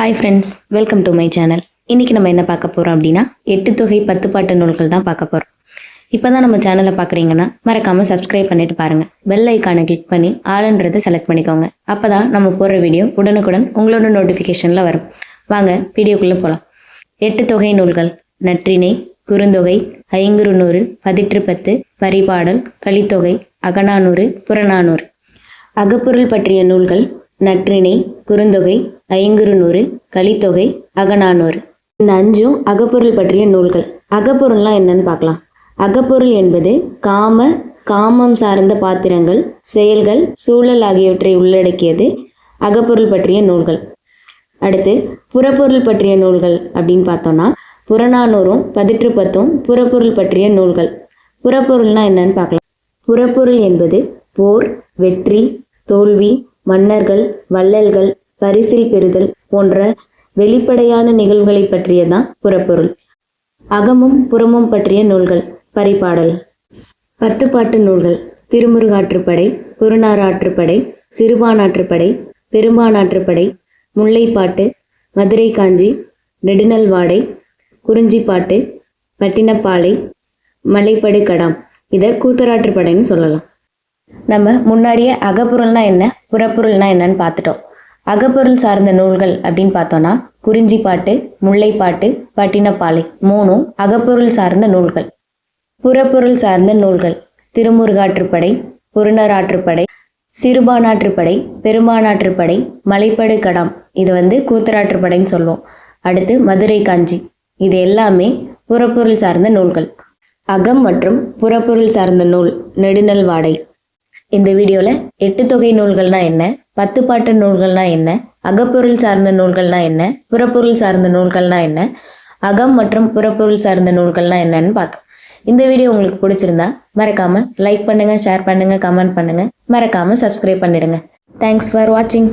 Hi friends welcome to my channel இன்றைக்கி நம்ம என்ன பார்க்க போகிறோம் அப்படின்னா எட்டு தொகை பத்து பாட்டு நூல்கள் தான் பார்க்க போகிறோம் இப்போ தான் நம்ம சேனலை பார்க்குறீங்கன்னா மறக்காமல் சப்ஸ்கிரைப் பண்ணிட்டு பாருங்கள் பெல் ஐக்கானை கிளிக் பண்ணி ஆளுன்றதை செலக்ட் பண்ணிக்கோங்க. அப்போ தான் நம்ம போடுற வீடியோ உடனுக்குடன் உங்களோட நோட்டிஃபிகேஷனில் வரும். வாங்க வீடியோக்குள்ளே போகலாம் எட்டு தொகை நூல்கள். நற்றிணை குறுந்தொகை ஐங்குறுநூறு பதிற்று பத்து பரிபாடல் கலித்தொகை அகநானூறு புறநானூறு. அகப்பொருள் பற்றிய நூல்கள். நற்றிணை குறுந்தொகை ஐங்குறுநூறு கலித்தொகை அகநானூறு. இந்த அஞ்சும் அகப்பொருள் பற்றிய நூல்கள். அகப்பொருள்லாம் என்னன்னு பார்க்கலாம். அகப்பொருள் என்பது காம காமம் சார்ந்த பாத்திரங்கள் செயல்கள் சூழல் ஆகியவற்றை உள்ளடக்கியது அகப்பொருள் பற்றிய நூல்கள். அடுத்து புறப்பொருள் பற்றிய நூல்கள் அப்படின்னு பார்த்தோம்னா புறநானூறும் பதிற்று பத்தும் புறப்பொருள் பற்றிய நூல்கள். புறப்பொருள்னா என்னன்னு பார்க்கலாம். புறப்பொருள் என்பது போர் வெற்றி தோல்வி மன்னர்கள் வள்ளல்கள் பரிசில் பெறுதல் போன்ற வெளிப்படையான நிகழ்வுகளை பற்றியதான் புறப்பொருள். அகமும் புறமும் பற்றிய நூல்கள். பரிபாடல். பத்து பாட்டு நூல்கள். திருமுருகாற்றுப்படை புறநாராற்றுப்படை சிறுபானாற்றுப்படை பெரும்பானாற்றுப்படை முல்லைப்பாட்டு மதுரை காஞ்சி நெடுநல்வாடை குறிஞ்சிப்பாட்டு பட்டினப்பாலை மலைப்படு கடாம் இதை கூத்தராற்றுப்படைன்னு சொல்லலாம். நம்ம முன்னாடியே அகப்பொருள்னா என்ன புறப்பொருள்னா என்னன்னு பார்த்துட்டோம். அகப்பொருள் சார்ந்த நூல்கள் அப்படின்னு பார்த்தோன்னா குறிஞ்சிப்பாட்டு முல்லைப்பாட்டு பட்டினப்பாலை மூணும் அகப்பொருள் சார்ந்த நூல்கள். புறப்பொருள் சார்ந்த நூல்கள். திருமுருகாற்றுப்படை புருணராற்றுப்படை சிறுபானாற்றுப்படை பெரும்பானாற்றுப்படை மலைப்படு கடாம் இது வந்து கூத்தராற்றுப்படைன்னு சொல்லுவோம். அடுத்து மதுரை காஞ்சி. இது எல்லாமே புறப்பொருள் சார்ந்த நூல்கள். அகம் மற்றும் புறப்பொருள் சார்ந்த நூல் நெடுநல் வாடை இந்த வீடியோவில் எட்டு தொகை நூல்கள்னா என்ன பத்து பாட்டு நூல்கள்னா என்ன அகப்பொருள் சார்ந்த நூல்கள்னா என்ன புறப்பொருள் சார்ந்த நூல்கள்னா என்ன அகம் மற்றும் புறப்பொருள் சார்ந்த நூல்கள்னா என்னன்னு பார்த்தோம். இந்த வீடியோ உங்களுக்கு பிடிச்சிருந்தா மறக்காம லைக் பண்ணுங்க ஷேர் பண்ணுங்க கமெண்ட் பண்ணுங்க. மறக்காம சப்ஸ்கிரைப் பண்ணிடுங்க. தேங்க்ஸ் ஃபார் வாட்சிங்